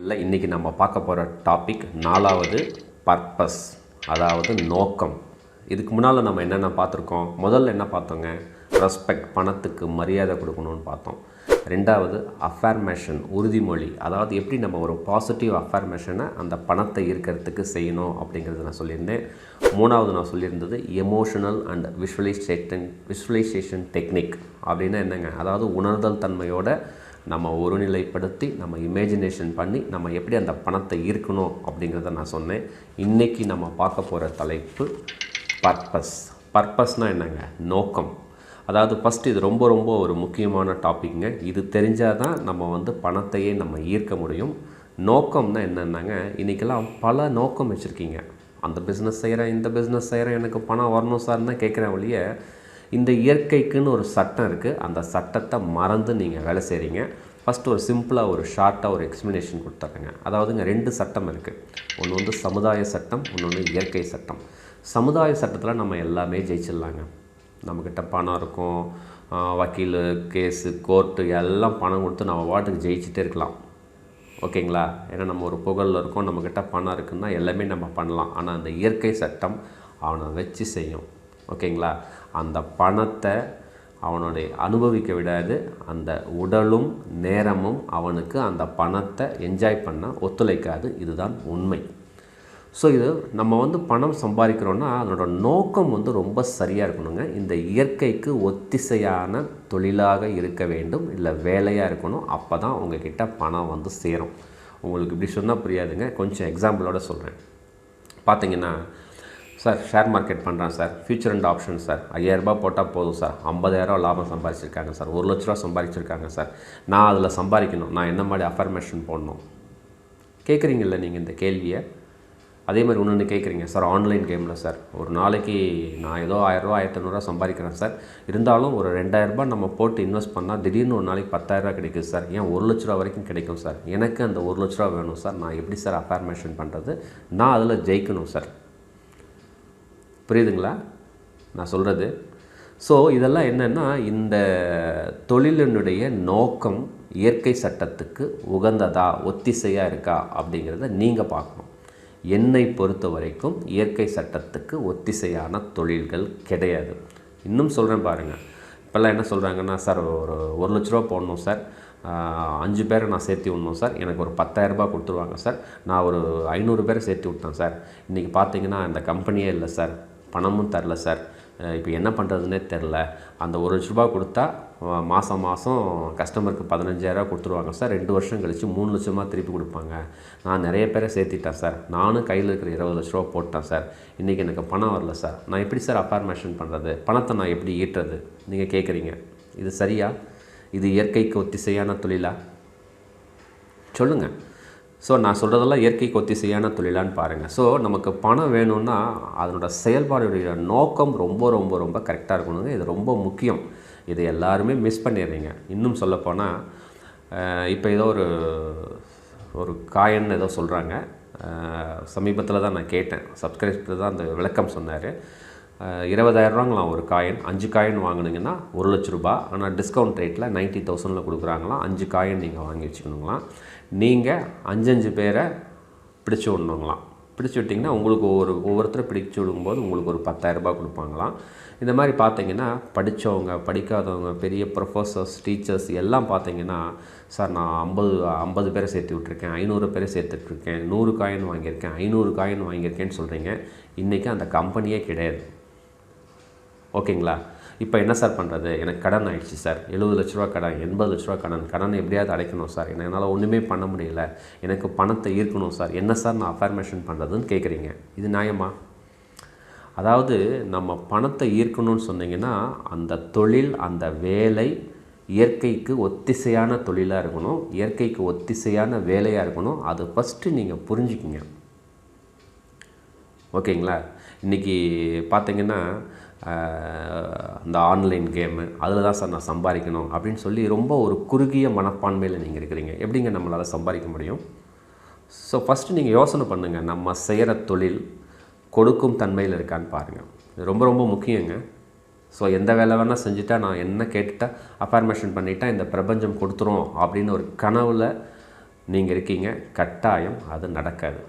இல்லை இன்றைக்கி நம்ம பார்க்க போகிற டாபிக் நாலாவது பர்பஸ் அதாவது நோக்கம். இதுக்கு முன்னால் நம்ம என்னென்ன பார்த்துருக்கோம்? முதல்ல என்ன பார்த்தோங்க? ரெஸ்பெக்ட் பணத்துக்கு மரியாதை கொடுக்கணும்னு பார்த்தோம். ரெண்டாவது அஃபர்மேஷன் உறுதிமொழி. அதாவது எப்படி நம்ம ஒரு பாசிட்டிவ் அஃபர்மேஷனை அந்த பணத்தை ஈர்க்கிறதுக்கு செய்யணும் அப்படிங்கிறது நான் சொல்லியிருந்தேன். மூணாவது நான் சொல்லியிருந்தது emotional and visualisation visualisation technique அப்படின்னா என்னங்க? அதாவது உணர்தல் தன்மையோட நம்ம ஒருநிலைப்படுத்தி நம்ம இமேஜினேஷன் பண்ணி நம்ம எப்படி அந்த பணத்தை ஈர்க்கணும் அப்படிங்கிறத நான் சொன்னேன். இன்றைக்கி நம்ம பார்க்க போகிற தலைப்பு பர்பஸ் பர்பஸ்னால் என்னங்க? நோக்கம். அதாவது ஃபஸ்ட் இது ரொம்ப ரொம்ப ஒரு முக்கியமான டாப்பிக்குங்க இது தெரிஞ்சால் தான் நம்ம வந்து பணத்தையே நம்ம ஈர்க்க முடியும். நோக்கம்னா என்னென்னாங்க? இன்றைக்கெல்லாம் பல நோக்கம் வச்சுருக்கீங்க. அந்த பிஸ்னஸ் செய்கிறேன் இந்த பிஸ்னஸ் செய்கிறேன் எனக்கு பணம் வரணும் சார்னு தான் கேட்குறேன் ஒழிய இந்த இயற்கைக்குன்னு ஒரு சட்டம் இருக்குது அந்த சட்டத்தை மறந்து நீங்கள் வேலை செய்கிறீங்க ஃபஸ்ட்டு ஒரு சிம்பிளாக ஒரு ஷார்ட்டாக ஒரு எக்ஸ்ப்ளனேஷன் கொடுத்துட்றேங்க அதாவதுங்க ரெண்டு சட்டம் இருக்குது ஒன்று வந்து சமுதாய சட்டம் இன்னொன்று இயற்கை சட்டம். சமுதாய சட்டத்தில் நம்ம எல்லாமே ஜெயிச்சிடலாங்க. நம்மக்கிட்ட பணம் இருக்கும். வக்கீல் கேஸு கோர்ட்டு எல்லாம் பணம் கொடுத்து நம்ம வாட்டுக்கு ஜெயிச்சிட்டே இருக்கலாம். ஓகேங்களா? ஏன்னா நம்ம ஒரு புகழில் இருக்கோம். நம்மக்கிட்ட பணம் இருக்குன்னா எல்லாமே நம்ம பண்ணலாம். ஆனால் அந்த இயற்கை சட்டம் அவனை வச்சு செய்யும். ஓகேங்களா? அந்த பணத்தை அவனுடைய அனுபவிக்க விடாது அந்த உடலும் நேரமும் அவனுக்கு அந்த பணத்தை என்ஜாய் பண்ண ஒத்துழைக்காது. இதுதான் உண்மை. ஸோ இது நம்ம வந்து பணம் சம்பாதிக்கிறோன்னா அதனோட நோக்கம் வந்து ரொம்ப சரியாக இருக்கணுங்க. இந்த இயற்கைக்கு ஒத்திசையான தொழிலாக இருக்க வேண்டும் இல்லை வேலையாக இருக்கணும் அப்போ தான் உங்ககிட்ட பணம் வந்து சேரும். உங்களுக்கு இப்படி சொன்னால் புரியாதுங்க. கொஞ்சம் எக்ஸாம்பிளோட சொல்கிறேன் பார்த்தீங்கன்னா சார் ஷேர் மார்க்கெட் பண்ணுறேன் sir future and option sir ஐயாயிரரூபா போட்டால் போதும் சார் ஐம்பதாயிரம் லாபம் சம்பாதிச்சிருக்காங்க சார் ஒரு லட்ச ரூபா சம்பாதிச்சிருக்காங்க சார் நான் அதில் சம்பாதிக்கணும். நான் என்ன மாதிரி அஃபர்மேஷன் போடணும்? கேட்குறீங்கல்ல நீங்கள் இந்த கேள்வியை? அதே மாதிரி இன்னொன்று கேட்குறீங்க சார் ஆன்லைன் கேமில் சார் ஒரு நாளைக்கு நான் ஏதோ ஆயிரரூவா ஆயிரத்தி ஐநூறுரூவா சம்பாதிக்கிறேன் சார் இருந்தாலும் ஒரு ரெண்டாயிரரூபா நம்ம போட்டு இன்வெஸ்ட் பண்ணால் திடீர்னு ஒரு நாளைக்கு பத்தாயிரரூவா கிடைக்குது சார் ஏன் ஒரு லட்ச ரூபா வரைக்கும் கிடைக்கும் சார் எனக்கு அந்த ஒரு லட்ச ரூபா வேணும் சார் நான் எப்படி சார் அஃபர்மேஷன் பண்ணுறது நான் அதில் ஜெயிக்கணும் சார் புரியுதுங்களா? நான் சொல்கிறது ஸோ இதெல்லாம் என்னென்னா இந்த தொழிலினுடைய நோக்கம் இயற்கை சட்டத்துக்கு உகந்ததா ஒத்திசையாக இருக்கா அப்படிங்கிறத நீங்கள் பார்க்கணும். என்னை பொறுத்த வரைக்கும் இயற்கை சட்டத்துக்கு ஒத்திசையான தொழில்கள் கிடையாது. இன்னும் சொல்கிறேன் பாருங்கள் இப்போல்லாம் என்ன சொல்கிறாங்கன்னா சார் ஒரு ஒரு லட்ச ரூபா போடணும் சார். அஞ்சு பேரை நான் சேர்த்து விடணும் சார். எனக்கு ஒரு பத்தாயிரரூபா கொடுத்துருவாங்க சார். நான் ஒரு ஐநூறு பேரை சேர்த்து விட்டேன் சார். இன்றைக்கி பார்த்தீங்கன்னா அந்த கம்பெனியே இல்லை சார். பணமும் தரல சார். இப்போ என்ன பண்ணுறதுனே தெரில. அந்த ஒரு லட்ச ரூபா கொடுத்தா மாதம் மாதம் கஸ்டமருக்கு பதினஞ்சாயிரரூவா கொடுத்துருவாங்க சார். ரெண்டு வருஷம் கழித்து மூணு லட்சமாக திருப்பி கொடுப்பாங்க. நான் நிறைய பேரை சேர்த்திட்டேன் சார். நானும் கையில் இருக்கிற இருபது லட்ச ரூபா போட்டேன் சார். இன்றைக்கி எனக்கு பணம் வரல சார். நான் எப்படி சார் அஃபார்மேஷன் பண்ணுறது பணத்தை நான் எப்படி ஈட்டுறது? நீங்கள் கேட்குறீங்க இது சரியா? இது இயற்கைக்கு ஒத்திசையான தொழிலா? சொல்லுங்கள் ஸோ நான் சொல்கிறதெல்லாம் இயற்கைக்கு ஒத்திசையான தொழிலான்னு பாருங்கள் ஸோ நமக்கு பணம் வேணும்னா அதனோட செயல்பாடுடைய நோக்கம் ரொம்ப ரொம்ப ரொம்ப கரெக்டாக இருக்கணுங்க. இது ரொம்ப முக்கியம். இதை எல்லாருமே மிஸ் பண்ணிடுறீங்க. இன்னும் சொல்லப்போனால் இப்போ ஏதோ ஒரு ஒரு காயன்னு ஏதோ சொல்கிறாங்க சமீபத்தில் தான் நான் கேட்டேன். சப்ஸ்கிரைபர் தான் அந்த விளக்கம் சொன்னார். இருபதாயிரரூவாங்களாம் ஒரு காயின். அஞ்சு காயின் வாங்கினீங்கன்னா ஒரு லட்ச ரூபா. ஆனால் டிஸ்கவுண்ட் ரேட்டில் நைன்ட்டி தௌசண்டில் கொடுக்குறாங்களாம். அஞ்சு காயின் நீங்கள் வாங்கி வச்சுக்கணுங்களாம். நீங்கள் அஞ்சஞ்சு பேரை பிடிச்சி விடணுங்களாம். பிடிச்சி விட்டிங்கன்னா உங்களுக்கு ஒவ்வொரு ஒவ்வொருத்தரும் பிடிச்சி விடும்போது உங்களுக்கு ஒரு பத்தாயிரரூபா கொடுப்பாங்களாம். இந்த மாதிரி பார்த்தீங்கன்னா படித்தவங்க படிக்காதவங்க பெரிய ப்ரொஃபஸர்ஸ் டீச்சர்ஸ் எல்லாம் பார்த்தீங்கன்னா சார் நான் ஐம்பது ஐம்பது பேரை சேர்த்து விட்ருக்கேன் ஐநூறு பேரை சேர்த்துட்ருக்கேன் நூறு காயின் வாங்கியிருக்கேன். ஐநூறு காயின் வாங்கியிருக்கேன்னு சொல்கிறீங்க இன்றைக்கி அந்த கம்பெனியே கிடையாது. ஓகேங்களா? இப்போ என்ன சார் பண்ணுறது? எனக்கு கடன் ஆயிடுச்சு சார். எழுபது லட்ச ரூபா கடன் எண்பது லட்ச ரூபா கடன். கடன் எப்படியாவது அடைக்கணும் சார். என்னால் ஒன்றுமே பண்ண முடியல. எனக்கு பணத்தை ஈர்க்கணும் சார். என்ன சார் நான் அஃபர்மேஷன் பண்ணுறதுன்னு கேட்குறீங்க. இது நியாயமா? அதாவது நம்ம பணத்தை ஈர்க்கணும்னு சொன்னீங்கன்னா அந்த தொழில் அந்த வேலை இயற்கைக்கு ஒத்திசையான தொழிலாக இருக்கணும். இயற்கைக்கு ஒத்திசையான வேலையாக இருக்கணும். அது ஃபஸ்ட்டு நீங்கள் புரிஞ்சுக்கிங்க. ஓகேங்களா? இன்றைக்கி பார்த்தீங்கன்னா அந்த ஆன்லைன் கேமு அதில் தான் சார் நான் சம்பாதிக்கணும் அப்படின்னு சொல்லி ரொம்ப ஒரு குறுகிய மனப்பான்மையில் நீங்கள் இருக்கிறீங்க. எப்படிங்க நம்மளால் சம்பாதிக்க முடியும்? ஸோ ஃபஸ்ட்டு நீங்கள் யோசனை பண்ணுங்கள் நம்ம செய்கிற தொழில் கொடுக்கும் தன்மையில் இருக்கான்னு பாருங்கள் இது ரொம்ப ரொம்ப முக்கியங்க. ஸோ எந்த வேலை வேணால் செஞ்சுட்டா நான் என்ன கேட்டுட்டா அஃபார்மேஷன் பண்ணிட்டா இந்த பிரபஞ்சம் கொடுத்துரும் அப்படின்னு ஒரு கனவில் நீங்கள் இருக்கீங்க. கட்டாயம் அது நடக்காது.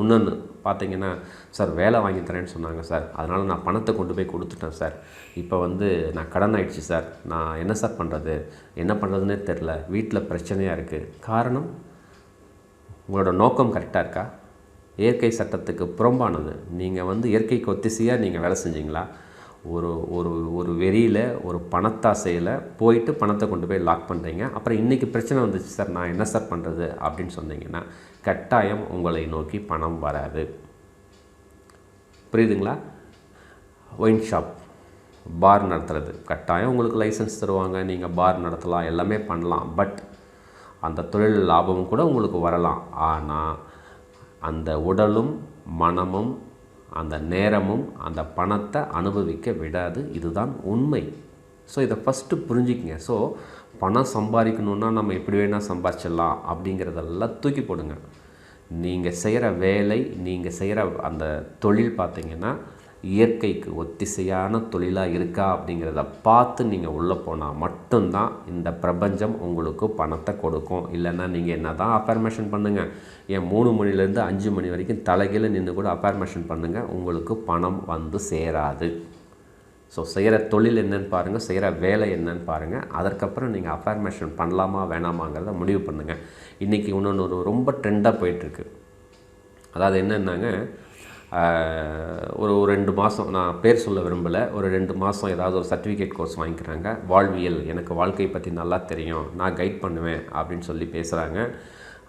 இன்னொன்று பார்த்தீங்கன்னா சார் வேலை வாங்கி தரேன்னு சொன்னாங்க சார். அதனால் நான் பணத்தை கொண்டு போய் கொடுத்துட்டேன் சார். இப்போ வந்து நான் கடன் ஆகிடுச்சு சார். நான் என்ன சார் பண்ணுறது என்ன பண்ணுறதுனே தெரில வீட்டில் பிரச்சனையாக இருக்குது காரணம் உங்களோட நோக்கம் கரெக்டாக இருக்கா? இயற்கை சட்டத்துக்கு புறம்பானது. நீங்கள் வந்து இயற்கைக்கு ஒத்திசையாக நீங்கள் வேலை செஞ்சீங்களா? ஒரு ஒரு ஒரு வெறியில் ஒரு பணத்தாசையில் போயிட்டு பணத்தை கொண்டு போய் லாக் பண்ணுறீங்க அப்புறம் இன்றைக்கி பிரச்சனை வந்துச்சு சார் நான் என்ன சார் பண்ணுறது அப்படின்னு சொன்னீங்கன்னா கட்டாயம் உங்களை நோக்கி பணம் வராது. புரியுதுங்களா? ஒயின் ஷாப் பார் நடத்துறது. கட்டாயம் உங்களுக்கு லைசன்ஸ் தருவாங்க. நீங்கள் பார் நடத்தலாம் எல்லாமே பண்ணலாம். பட் அந்த தொழில் லாபம் கூட உங்களுக்கு வரலாம். ஆனால் அந்த உடலும் மனமும் அந்த நேரமும் அந்த பணத்தை அனுபவிக்க விடாது. இதுதான் உண்மை. ஸோ இதை ஃபஸ்ட்டு புரிஞ்சுக்கிங்க. ஸோ பணம் சம்பாதிக்கணுன்னா நம்ம எப்படி வேணால் சம்பாதிச்சிடலாம் அப்படிங்கிறதெல்லாம் தூக்கி போடுங்க. நீங்கள் செய்கிற வேலை நீங்கள் செய்கிற அந்த தொழில் பார்த்தீங்கன்னா இயற்கைக்கு ஒத்திசையான தொழிலாக இருக்கா அப்படிங்கிறத பார்த்து நீங்கள் உள்ளே போனால் மட்டும்தான் இந்த பிரபஞ்சம் உங்களுக்கு பணத்தை கொடுக்கும். இல்லைன்னா நீங்கள் என்ன தான் அஃபர்மேஷன் பண்ணுங்கள் ஏன் மூணு மணிலேருந்து அஞ்சு மணி வரைக்கும் தலைகீழ நின்று கூட அஃபர்மேஷன் பண்ணுங்கள் உங்களுக்கு பணம் வந்து சேராது. ஸோ செய்கிற தொழில் என்னன்னு பாருங்கள் செய்கிற வேலை என்னன்னு பாருங்கள் அதற்கப்புறம் நீங்கள் அஃபர்மேஷன் பண்ணலாமா வேணாமாங்கிறத முடிவு பண்ணுங்கள் இன்றைக்கி இன்னொன்று ஒரு ரொம்ப ட்ரெண்டாக போயிட்டுருக்கு அதாவது என்னென்னாங்க? ஒரு ஒரு ரெண்டு மாதம் நான் பேர் சொல்ல விரும்பலை. ஒரு ரெண்டு மாதம் ஏதாவது ஒரு சர்டிஃபிகேட் கோர்ஸ் வாங்கிக்கிறாங்க. வாழ்வியல் எனக்கு வாழ்க்கை பற்றி நல்லா தெரியும். நான் கைட் பண்ணுவேன் அப்படின்னு சொல்லி பேசுகிறாங்க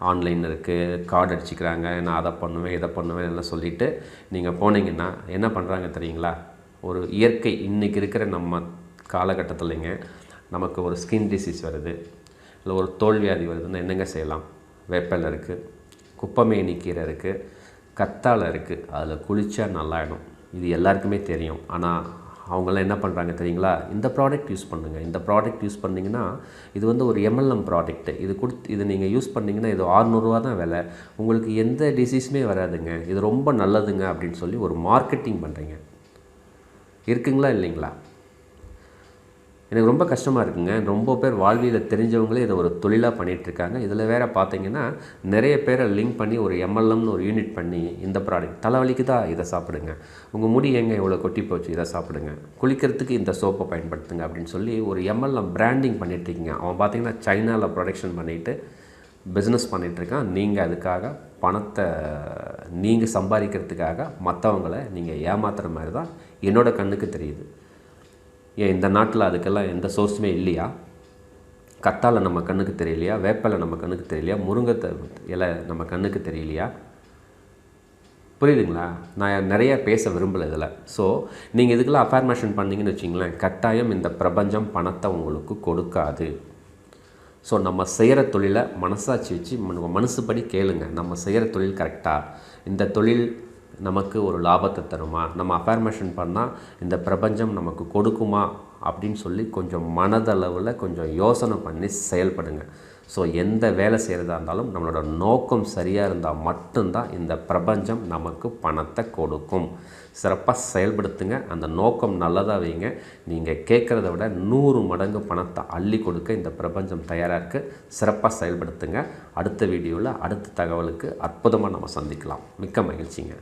ஆன்லைன் இருக்குது கார்டு அடிச்சுக்கிறாங்க. நான் அதை பண்ணுவேன் இதை பண்ணுவேன் எல்லாம் சொல்லிவிட்டு நீங்கள் போனீங்கன்னா என்ன பண்ணுறாங்க தெரியுங்களா? ஒரு இயற்கை இன்றைக்கி இருக்கிற நம்ம காலகட்டத்தில்ங்க நமக்கு ஒரு ஸ்கின் டிசீஸ் வருது. இல்லை ஒரு தோல்வியாதி வருதுன்னா என்னங்க செய்யலாம்? வேப்பலை இருக்குது குப்பமேனி கீரை இருக்குது கத்தாழை இருக்குது அதில் குளித்தா நல்லாயிடும். இது எல்லாருக்குமே தெரியும். ஆனால் அவங்களாம் என்ன பண்ணுறாங்க தெரியுங்களா? இந்த ப்ராடக்ட் யூஸ் பண்ணுங்கள் இந்த ப்ராடக்ட் யூஸ் பண்ணிங்கன்னா இது வந்து ஒரு எம்எல்எம் ப்ராடக்ட்டு இது கொடுத்து இது நீங்கள் யூஸ் பண்ணிங்கன்னா இது ஆறுநூறுவா தான் விலை. உங்களுக்கு எந்த டிசீஸுமே வராதுங்க. இது ரொம்ப நல்லதுங்க அப்படின்னு சொல்லி ஒரு மார்க்கெட்டிங் பண்ணுறீங்க இருக்குங்களா இல்லைங்களா? எனக்கு ரொம்ப கஷ்டமாக இருக்குங்க. ரொம்ப பேர் வாழ்வியில் தெரிஞ்சவங்களே இதை ஒரு தொழிலாக பண்ணிகிட்ருக்காங்க இதில் வேறு பார்த்தீங்கன்னா நிறைய பேரை லிங்க் பண்ணி ஒரு எம்எல்எம்னு ஒரு யூனிட் பண்ணி இந்த ப்ராடக்ட் தலைவலிக்கு தான் இதை சாப்பிடுங்க. உங்கள் முடி எங்கே? இவ்வளோ கொட்டி போச்சு. இதை சாப்பிடுங்க. குளிக்கிறதுக்கு இந்த சோப்பை பயன்படுத்துங்க அப்படின்னு சொல்லி ஒரு எம்எல்எம் பிராண்டிங் பண்ணிகிட்ருக்கீங்க அவன் பார்த்தீங்கன்னா சைனாவில் ப்ரொடக்ஷன் பண்ணிவிட்டு பிஸ்னஸ் பண்ணிகிட்ருக்கான் நீங்கள் அதுக்காக பணத்தை நீங்கள் சம்பாதிக்கிறதுக்காக மற்றவங்களை நீங்கள் ஏமாத்துற மாதிரி தான் என்னோடய கண்ணுக்கு தெரியுது. ஏன் இந்த நாட்டில் அதுக்கெல்லாம் எந்த சோர்ஸுமே இல்லையா? கத்தாழை நம்ம கண்ணுக்கு தெரியலையா? வேப்பலை நம்ம கண்ணுக்கு தெரியலையா? முருங்கை இலை நம்ம கண்ணுக்கு தெரியலையா? புரியுதுங்களா? நான் நிறைய பேச விரும்பலை இதில். ஸோ நீங்கள் இதுக்கெல்லாம் அஃபர்மேஷன் பண்ணிங்கன்னு வச்சிங்களேன் கட்டாயம் இந்த பிரபஞ்சம் பணத்தை உங்களுக்கு கொடுக்காது. ஸோ நம்ம செய்கிற தொழிலை மனசாட்சி வச்சு நம்ம மனசுப்படி கேளுங்க. நம்ம செய்கிற தொழில் கரெக்டாக இந்த தொழில் நமக்கு ஒரு லாபத்தை தருமா? நம்ம அஃபர்மேஷன் பண்ணால் இந்த பிரபஞ்சம் நமக்கு கொடுக்குமா? அப்படின்னு சொல்லி கொஞ்சம் மனதளவில் கொஞ்சம் யோசனை பண்ணி செயல்படுங்க. ஸோ எந்த வேலை செய்கிறதா இருந்தாலும் நம்மளோட நோக்கம் சரியாக இருந்தால் மட்டும்தான் இந்த பிரபஞ்சம் நமக்கு பணத்தை கொடுக்கும். சிறப்பாக செயல்படுத்துங்க. அந்த நோக்கம் நல்லதாக வைங்க. நீங்கள் கேட்குறத விட நூறு மடங்கு பணத்தை அள்ளி கொடுக்க இந்த பிரபஞ்சம் தயாராக இருக்குது சிறப்பாக செயல்படுத்துங்க. அடுத்த வீடியோவில் அடுத்த தகவலுக்கு அற்புதமாக நம்ம சந்திக்கலாம். மிக்க மகிழ்ச்சிங்க.